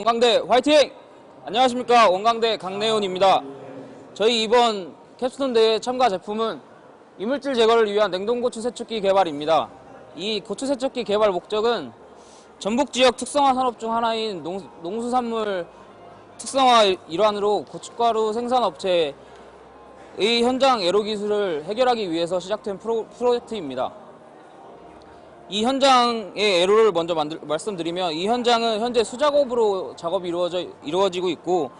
원광대 화이팅! 안녕하십니까 원광대 강내훈입니다. 저희 이번 캡스톤 대회 참가 제품은 이물질 제거를 위한 냉동고추 세척기 개발입니다. 이 고추 세척기 개발 목적은 전북 지역 특성화 산업 중 하나인 농, 농수산물 특성화 일환으로 고춧가루 생산업체의 현장 애로 기술을 해결하기 위해서 시작된 프로, 프로젝트입니다. 이 현장의 애로를 먼저 만들- 말씀드리면 이 현장은 현재 수작업으로 작업이 이루어져, 이루어지고 있고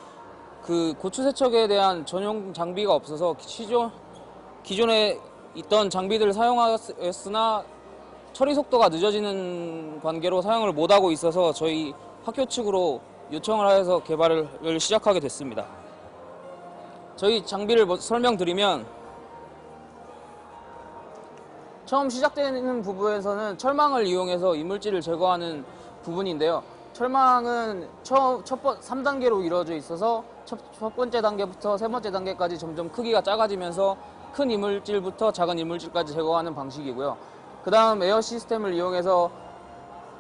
그 고추 세척에 대한 전용 장비가 없어서 기존, 기존에 있던 장비들을 사용하였으나 처리 속도가 늦어지는 관계로 사용을 못하고 있어서 저희 학교 측으로 요청을 해서 개발을 시작하게 됐습니다. 저희 장비를 뭐 설명드리면 처음 시작되는 부분에서는 철망을 이용해서 이물질을 제거하는 부분인데요. 철망은 처음 첫 번, 3단계로 이루어져 있어서 첫, 첫 번째 단계부터 세 번째 단계까지 점점 크기가 작아지면서 큰 이물질부터 작은 이물질까지 제거하는 방식이고요. 그 다음 에어 시스템을 이용해서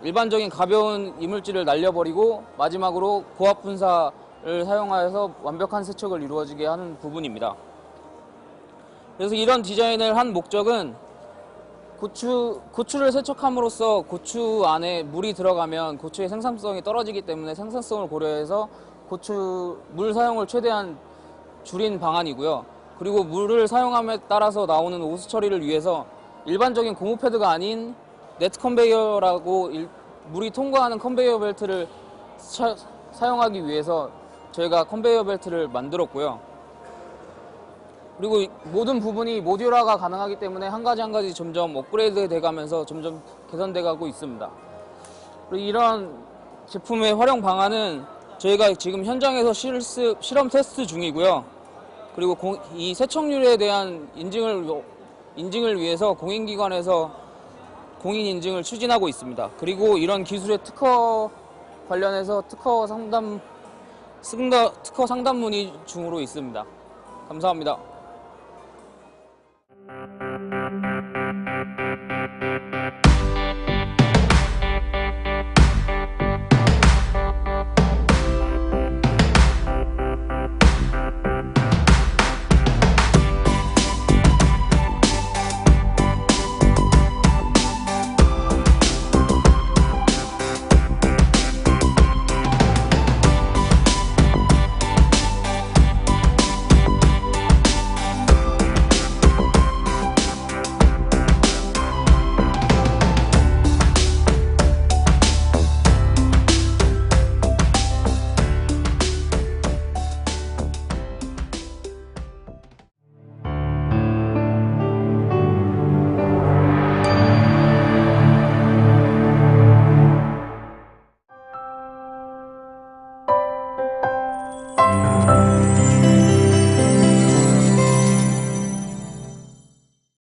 일반적인 가벼운 이물질을 날려버리고 마지막으로 고압 분사를 사용하여서 완벽한 세척을 이루어지게 하는 부분입니다. 그래서 이런 디자인을 한 목적은 고추, 고추를 세척함으로써 고추 안에 물이 들어가면 고추의 생산성이 떨어지기 때문에 생산성을 고려해서 고추 물 사용을 최대한 줄인 방안이고요. 그리고 물을 사용함에 따라서 나오는 오수 처리를 위해서 일반적인 고무 패드가 아닌 네트 컨베이어라고 일- 물이 통과하는 컨베이어 벨트를 차- 사용하기 위해서 저희가 컨베이어 벨트를 만들었고요. 그리고 이 모든 부분이 모듈화가 가능하기 때문에 한 가지 한 가지 점점 업그레이드 돼가면서 점점 개선돼 가고 있습니다. 그리고 이런 제품의 활용 방안은 저희가 지금 현장에서 실습, 실험 테스트 중이고요. 그리고 공- 이 세척률에 대한 인증을, 인증을 위해서 공인기관에서 공인 인증을 추진하고 있습니다. 그리고 이런 기술의 특허 관련해서 특허 상담, 특허 상담 문의 중으로 있습니다. 감사합니다.